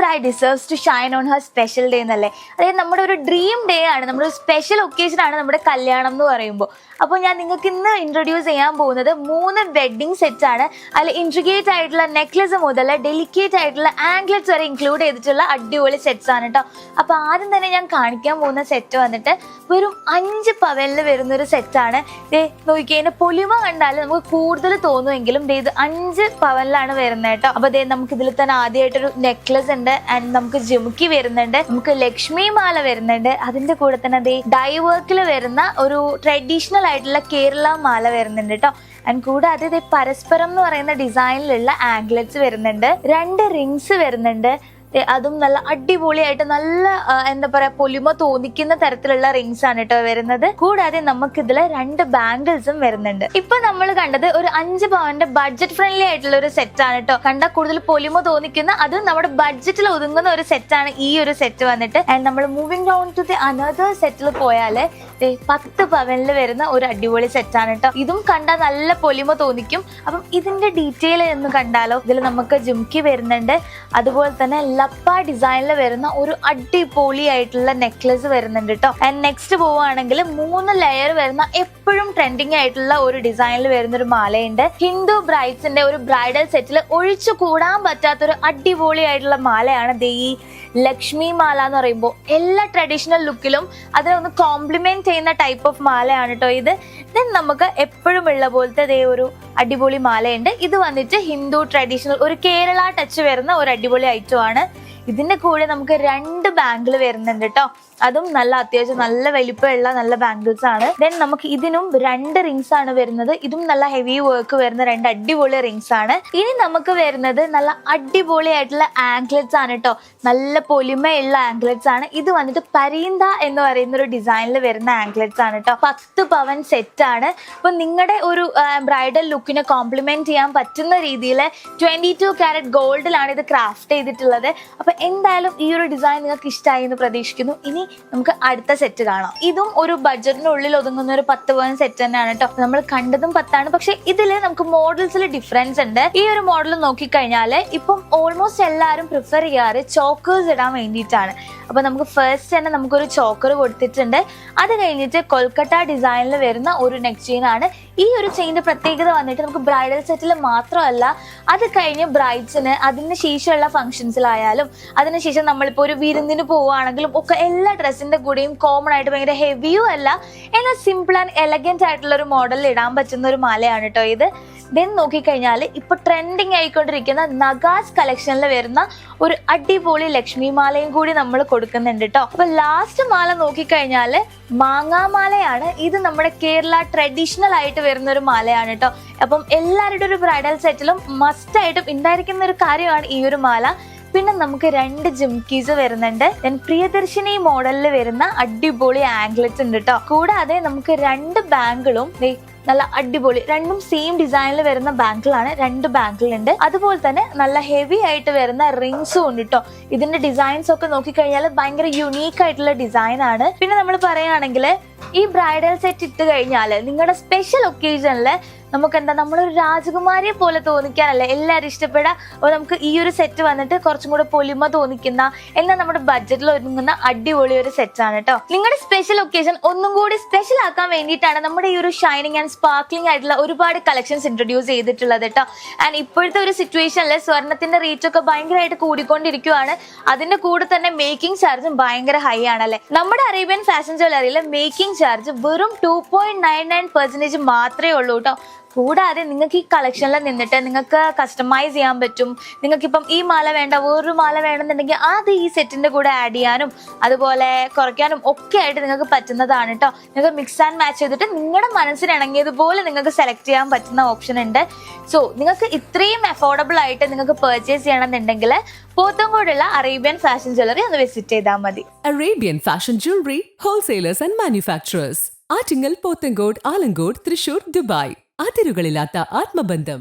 Bride deserves to shine on her special day എന്നല്ലേ? അതായത് നമ്മുടെ ഒരു ഡ്രീം ഡേ ആണ് നമ്മുടെ ഒരു സ്പെഷ്യൽ ഒക്കേഷൻ ആണ് നമ്മുടെ കല്യാണം എന്ന് പറയുമ്പോൾ അപ്പോൾ ഞാൻ നിങ്ങൾക്ക് ഇന്ന് ഇൻട്രൊഡ്യൂസ് ചെയ്യാൻ പോകുന്നത് മൂന്ന് വെഡ്ഡിങ് സെറ്റ് ആണ്. അതിൽ ഇൻട്രിഗേറ്റ് ആയിട്ടുള്ള നെക്ലസ് മുതൽ ഡെലിക്കേറ്റ് ആയിട്ടുള്ള ആംഗ്ലറ്റ്സ് വരെ ഇൻക്ലൂഡ് ചെയ്തിട്ടുള്ള അടിപൊളി സെറ്റ്സ് ആണ് കേട്ടോ അപ്പോൾ ആദ്യം തന്നെ ഞാൻ കാണിക്കാൻ പോകുന്ന സെറ്റ് വന്നിട്ട് വെറും അഞ്ച് പവലിൽ വരുന്ന ഒരു സെറ്റാണ് ദേ നോക്കിക്കഴിഞ്ഞാൽ പൊലിമ കണ്ടാൽ നമുക്ക് കൂടുതൽ തോന്നുമെങ്കിലും ദേ ഇത് അഞ്ച് പവനിലാണ് വരുന്നത് കേട്ടോ അപ്പോൾ ദേ നമുക്ക് ഇതിൽ തന്നെ ആദ്യമായിട്ടൊരു നെക്ലസ് ഉണ്ട്. ആൻഡ് നമുക്ക് ജിമുക്കി വരുന്നുണ്ട്. നമുക്ക് ലക്ഷ്മി മാല വരുന്നുണ്ട്. അതിന്റെ കൂടെ തന്നെ ദേ ഡൈ വർക്കിൽ വരുന്ന ഒരു ട്രഡീഷണൽ ആയിട്ടുള്ള കേരള മാല വരുന്നുണ്ട് കേട്ടോ ആൻഡ് കൂടാതെ ഇത് പരസ്പരം എന്ന് പറയുന്ന ഡിസൈനിലുള്ള ആംഗ്ലറ്റ്സ് വരുന്നുണ്ട്. രണ്ട് റിങ്സ് വരുന്നുണ്ട്. അതും നല്ല അടിപൊളിയായിട്ട് നല്ല എന്താ പറയാ പൊലിമ തോന്നിക്കുന്ന തരത്തിലുള്ള റിങ്സ് ആണ് കേട്ടോ വരുന്നത്. കൂടാതെ നമുക്ക് ഇതിൽ രണ്ട് ബാംഗിൾസും വരുന്നുണ്ട്. ഇപ്പൊ നമ്മൾ കണ്ടത് ഒരു അഞ്ച് പവന്റെ ബഡ്ജറ്റ് ഫ്രണ്ട്ലി ആയിട്ടുള്ള ഒരു സെറ്റ് ആണ് കേട്ടോ കണ്ട കൂടുതൽ പൊലിമ തോന്നിക്കുന്ന അത് നമ്മുടെ ബഡ്ജറ്റിൽ ഒതുങ്ങുന്ന ഒരു സെറ്റ് ആണ് ഈ ഒരു സെറ്റ് വന്നിട്ട്. ആൻഡ് നമ്മൾ moving down to the another സെറ്റിൽ പോയാൽ പത്ത് പവനിൽ വരുന്ന ഒരു അടിപൊളി സെറ്റാണ് കേട്ടോ ഇതും കണ്ടാൽ നല്ല പൊലിമ തോന്നിക്കും. അപ്പം ഇതിന്റെ ഡീറ്റെയിൽ എന്ന് കണ്ടാലോ? ഇതിൽ നമുക്ക് ജുംക്കി വരുന്നുണ്ട്. അതുപോലെ തന്നെ ലപ്പ ഡിസൈനിൽ വരുന്ന ഒരു അടിപൊളി ആയിട്ടുള്ള നെക്ലസ് വരുന്നുണ്ട് കേട്ടോ ആൻഡ് നെക്സ്റ്റ് പോവുകയാണെങ്കിൽ മൂന്ന് ലെയർ വരുന്ന എപ്പോഴും ട്രെൻഡിങ് ആയിട്ടുള്ള ഒരു ഡിസൈനിൽ വരുന്ന ഒരു മാലയുണ്ട്. ഹിന്ദു ബ്രൈഡ്സിന്റെ ഒരു ബ്രൈഡൽ സെറ്റിൽ ഒഴിച്ചു കൂടാൻ പറ്റാത്ത ഒരു അടിപൊളി ആയിട്ടുള്ള മാലയാണ് ദേ ഈ ലക്ഷ്മി മാല എന്ന് പറയുമ്പോൾ. എല്ലാ ട്രഡീഷണൽ ലുക്കിലും അതിനെ ഒന്ന് കോംപ്ലിമെന്റ് ചെയ്യുന്ന ടൈപ്പ് ഓഫ് മാലയാണ് കേട്ടോ ഇത്. ദെൻ നമുക്ക് എപ്പോഴും ഉള്ള പോലത്തെ ദേ ഒരു അടിപൊളി മാലയുണ്ട്. ഇത് വന്നിട്ട് ഹിന്ദു ട്രഡീഷണൽ ഒരു കേരള ടച്ച് വരുന്ന ഒരു അടിപൊളി ഐറ്റം ആണ്. ഇതിന്റെ കൂടെ നമുക്ക് രണ്ട് ബാങ്കിൾ വരുന്നുണ്ട് കേട്ടോ അതും നല്ല അത്യാവശ്യം നല്ല വലിപ്പമുള്ള നല്ല ബാങ്കിൾസ് ആണ്. ദെൻ നമുക്ക് ഇതിനും രണ്ട് റിങ്സ് ആണ് വരുന്നത്. ഇതും നല്ല ഹെവി വർക്ക് വരുന്ന രണ്ട് അടിപൊളി റിങ്സ് ആണ്. ഇനി നമുക്ക് വരുന്നത് നല്ല അടിപൊളി ആയിട്ടുള്ള ആംഗ്ലറ്റ്സ് ആണ് കേട്ടോ നല്ല പൊലിമയുള്ള ആംഗ്ലറ്റ്സ് ആണ്. ഇത് വന്നിട്ട് പരീന്ത എന്ന് പറയുന്ന ഒരു ഡിസൈനിൽ വരുന്ന ആംഗ്ലറ്റ്സ് ആണ് കേട്ടോ പത്ത് പവൻ സെറ്റ് ആണ്. അപ്പൊ നിങ്ങളുടെ ഒരു ബ്രൈഡൽ ലുക്കിനെ കോംപ്ലിമെന്റ് ചെയ്യാൻ പറ്റുന്ന രീതിയിൽ ട്വന്റി ടു ക്യാരറ്റ് ഗോൾഡിലാണ് ഇത് ക്രാഫ്റ്റ് ചെയ്തിട്ടുള്ളത്. അപ്പൊ എന്തായാലും ഈ ഒരു ഡിസൈൻ നിങ്ങൾക്ക് ഇഷ്ടമായി എന്ന് പ്രതീക്ഷിക്കുന്നു. ഇനി നമുക്ക് അടുത്ത സെറ്റ് കാണാം. ഇതും ഒരു ബഡ്ജറ്റിനുള്ളിൽ ഒതുങ്ങുന്ന ഒരു പത്ത് പവൻ സെറ്റ് തന്നെയാണ് കേട്ടോ നമ്മൾ കണ്ടതും പത്താണ്. പക്ഷെ ഇതിൽ നമുക്ക് മോഡൽസിൽ ഡിഫറൻസ് ഉണ്ട്. ഈ ഒരു മോഡൽ നോക്കിക്കഴിഞ്ഞാൽ ഇപ്പം ഓൾമോസ്റ്റ് എല്ലാവരും പ്രിഫർ ചെയ്യാറ് ചോക്കേഴ്സ് ഇടാൻ വേണ്ടിയിട്ടാണ്. അപ്പൊ നമുക്ക് ഫസ്റ്റ് തന്നെ നമുക്കൊരു ചോക്കർ കൊടുത്തിട്ടുണ്ട്. അത് കഴിഞ്ഞിട്ട് കൊൽക്കത്ത ഡിസൈനിൽ വരുന്ന ഒരു നെക്ക് ചെയിൻ ആണ്. ഈ ഒരു ചെയിന്റെ പ്രത്യേകത വന്നിട്ട് നമുക്ക് ബ്രൈഡൽ സെറ്റിൽ മാത്രമല്ല അത് കഴിഞ്ഞ് ബ്രൈഡ്സിന് അതിന് ശേഷമുള്ള ഫംഗ്ഷൻസിലായാലും അതിനുശേഷം നമ്മളിപ്പോൾ ഒരു വിരുന്നിന് പോവുകയാണെങ്കിലും ഒക്കെ എല്ലാ ഡ്രസ്സിന്റെ കൂടെയും കോമൺ ആയിട്ട് ഭയങ്കര ഹെവിയും അല്ല. എന്നാൽ സിമ്പിൾ ആൻഡ് എലഗന്റ് ആയിട്ടുള്ള ഒരു മോഡലിൽ ഇടാൻ പറ്റുന്ന ഒരു മാലയാണ് കേട്ടോ ഇത്. ദെൻ നോക്കിക്കഴിഞ്ഞാൽ ഇപ്പൊ ട്രെൻഡിങ് ആയിക്കൊണ്ടിരിക്കുന്ന നഗാസ് കളക്ഷനിൽ വരുന്ന ഒരു അടിപൊളി ലക്ഷ്മി മാലയും കൂടി നമ്മൾ കൊടുക്കുന്നുണ്ട് കേട്ടോ അപ്പൊ ലാസ്റ്റ് മാല നോക്കിക്കഴിഞ്ഞാൽ മാങ്ങാമാലയാണ് ഇത് നമ്മുടെ കേരള ട്രഡീഷണൽ ആയിട്ട് വരുന്ന ഒരു മാലയാണ് കേട്ടോ അപ്പം എല്ലാവരുടെ ഒരു ബ്രൈഡൽ സെറ്റിലും മസ്റ്റായിട്ടും ഉണ്ടായിരിക്കുന്ന ഒരു കാര്യമാണ് ഈ ഒരു മാല. പിന്നെ നമുക്ക് രണ്ട് ജിംകീസ് വരുന്നുണ്ട്. പ്രിയദർശിനി മോഡലിൽ വരുന്ന അടിപൊളി ആംഗ്ലറ്റ്സ് ഉണ്ട് കേട്ടോ കൂടാതെ നമുക്ക് രണ്ട് ബാങ്കിളും ദേ നല്ല അടിപൊളി രണ്ടും സെയിം ഡിസൈനിൽ വരുന്ന ബാങ്കിളാണ് രണ്ട് ബാങ്കിളുണ്ട് അതുപോലെ തന്നെ നല്ല ഹെവി ആയിട്ട് വരുന്ന റിങ്സും ഉണ്ട് കേട്ടോ ഇതിന്റെ ഡിസൈൻസ് ഒക്കെ നോക്കിക്കഴിഞ്ഞാൽ ഭയങ്കര യുണീക്ക് ആയിട്ടുള്ള ഡിസൈൻ ആണ്. പിന്നെ നമ്മൾ പറയുകയാണെങ്കിൽ ഈ ബ്രൈഡൽ സെറ്റ് ഇട്ട് കഴിഞ്ഞാൽ നിങ്ങളുടെ സ്പെഷ്യൽ ഒക്കേഷനിൽ നമുക്ക് എന്താ നമ്മളൊരു രാജകുമാരിയെ പോലെ തോന്നിക്കാനല്ല എല്ലാവരും ഇഷ്ടപ്പെടുക അപ്പോൾ നമുക്ക് ഈ ഒരു സെറ്റ് വന്നിട്ട് കുറച്ചും കൂടെ പൊലിമ തോന്നിക്കുന്ന എന്നാൽ നമ്മുടെ ബഡ്ജറ്റിൽ ഒരുങ്ങുന്ന അടിപൊളി ഒരു സെറ്റാണ് കേട്ടോ നിങ്ങളുടെ സ്പെഷ്യൽ ഒക്കേഷൻ ഒന്നും കൂടി സ്പെഷ്യൽ ആക്കാൻ വേണ്ടിയിട്ടാണ് നമ്മുടെ ഈ ഒരു ഷൈനിങ് ആൻഡ് സ്പാർക്ലിംഗ് ആയിട്ടുള്ള ഒരുപാട് കളക്ഷൻസ് ഇൻട്രൊഡ്യൂസ് ചെയ്തിട്ടുള്ളത് കേട്ടോ ആൻഡ് ഇപ്പോഴത്തെ ഒരു സിറ്റുവേഷനിൽ സ്വർണത്തിന്റെ റേറ്റ് ഒക്കെ ഭയങ്കരമായിട്ട് കൂടിക്കൊണ്ടിരിക്കുകയാണ് അതിന്റെ കൂടെ തന്നെ മേക്കിംഗ് ചാർജും ഭയങ്കര ഹൈ ആണല്ലേ? നമ്മുടെ അറേബ്യൻ ഫാഷൻ ജ്വല്ലറിയിൽ മേക്കിംഗ് ചാർജ് വെറും two point nine nine percentage മാത്രമേ ഉള്ളൂ കേട്ടോ കൂടാതെ നിങ്ങൾക്ക് ഈ കളക്ഷനിൽ നിന്നിട്ട് നിങ്ങൾക്ക് കസ്റ്റമൈസ് ചെയ്യാൻ പറ്റും. നിങ്ങൾക്കിപ്പം ഈ മാല വേണ്ട വേറൊരു മാല വേണമെന്നുണ്ടെങ്കിൽ അത് ഈ സെറ്റിന്റെ കൂടെ ആഡ് ചെയ്യാനും അതുപോലെ കുറയ്ക്കാനും ഒക്കെ ആയിട്ട് നിങ്ങൾക്ക് പറ്റുന്നതാണ് കേട്ടോ നിങ്ങൾക്ക് മിക്സ് ആൻഡ് മാച്ച് ചെയ്തിട്ട് നിങ്ങളുടെ മനസ്സിന് ഇണങ്ങിയതുപോലെ നിങ്ങൾക്ക് സെലക്ട് ചെയ്യാൻ പറ്റുന്ന ഓപ്ഷൻ ഉണ്ട്. സോ നിങ്ങൾക്ക് ഇത്രയും അഫോർഡബിൾ ആയിട്ട് നിങ്ങൾക്ക് പർച്ചേസ് ചെയ്യണമെന്നുണ്ടെങ്കിൽ പോത്തങ്കോടുള്ള അറേബ്യൻ ഫാഷൻ ജ്വല്ലറി ഒന്ന് വിസിറ്റ് ചെയ്താൽ മതി. Arabian fashion jewellery wholesalers and manufacturers Attingal Pothencode Alamcode Thrissur Dubai. അതിരുകളില്ലാത്ത ആത്മബന്ധം.